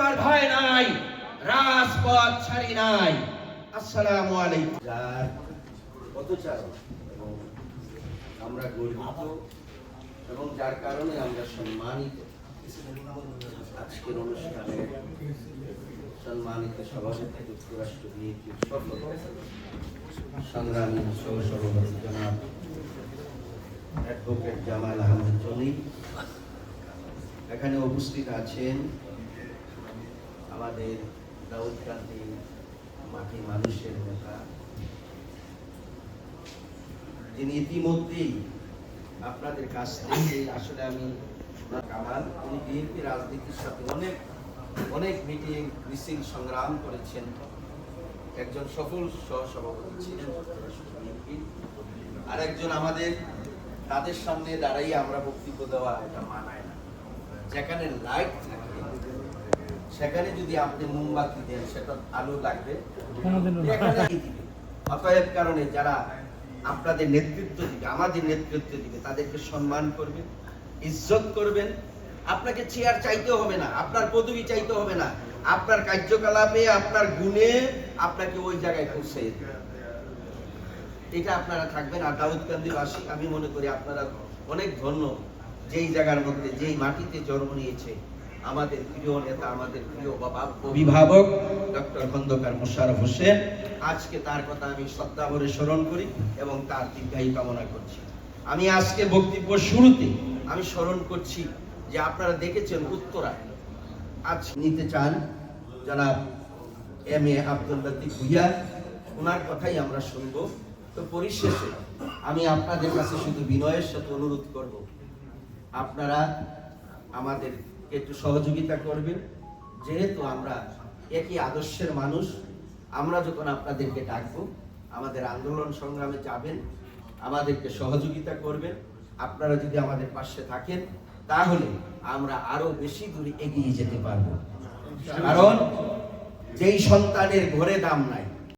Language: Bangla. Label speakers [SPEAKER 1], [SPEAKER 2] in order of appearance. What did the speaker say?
[SPEAKER 1] আমার ভয় নাই, রাজপথ ছাড়ি নাই। আসসালামু আলাইকুম।
[SPEAKER 2] যার পথচারণ এবং আমরা গর্বিত এবং যার কারণে আমরা সম্মানিত আজকের অনুষ্ঠানে সম্মানিত সভাপতি যুক্তরাষ্ট্র বিএনপির সফল সংগ্রামী সহসভাপতি জনাব অ্যাডভোকেট জামাল আহমেদ জনি এখানে উপস্থিত আছেন আমাদের দাউদকান্দি মাটি মানুষের নেতা। যিনি ইতিমধ্যেই আপনাদের কাছ থেকে, আসলে আমি কামাল উনি বিএনপি রাজনীতির সাথে অনেক অনেক মিটিং, মিছিল সংগ্রাম করেছেন। একজন সফল সহসভাপতি ছিলেন আর একজন আমাদের তাদের সামনে দাঁড়াই আমরা বক্তব্য দেওয়া এটা মানায় না। যেখানে লাইট থাকে সেখানে যদি আপনি মোমবাতি দেন সেটা আলো লাগবে। অতএব কারণে যারা আপনাদের নেতৃত্ব দিবে আমাদের নেতৃত্ব দিবে তাদেরকে সম্মান করবেন ইজ্জত করবেন। আপনাকে চেয়ার চাইতে হবে না আপনার পদবি চাইতে হবে না। আপনার কার্যকলাপে আপনার গুণে আপনাকে ওই জায়গায় পৌঁছে এটা আপনারা থাকবেন। আর দাউদকান্দিবাসী আমি মনে করি আপনারা অনেক ধন্য যেই জায়গার মধ্যে যেই মাটিতে জন্ম নিয়েছে। আমাদের প্রিয় নেতা আমাদের প্রিয় বাবা অভিভাবক ডক্টর খন্দকার মোশারফ হোসেন। আজকে তার কথা আমি শ্রদ্ধা ভরে স্মরণ করি এবং তার দীর্ঘায়ু কামনা করছি। আমি আজকে বক্তব্য শুরুতে আমি স্মরণ করছি যে আপনারা দেখেছেন উত্তরা। আজ নিতে চান জনাব এম এ আব্দুল লতিফ ভুইয়া। ওনার কথাই আমরা শুনব। তো পরিশেষে আমি আপনাদের কাছে শুধু বিনয়ের সাথে অনুরোধ করব। আপনারা আমাদের একটু সহযোগিতা করবেন। যেহেতু আমরা একই আদর্শের মানুষ, আমরা যখন আপনাদেরকে ডাকবো, আমাদের আন্দোলন সংগ্রামে যাবেন, আমাদেরকে সহযোগিতা করবেন। আপনারা যদি আমাদের পাশে থাকেন, তাহলে আমরা আরও বেশি দূরে এগিয়ে যেতে পারব। কারণ যেই সন্তানের ঘরে দাম নাই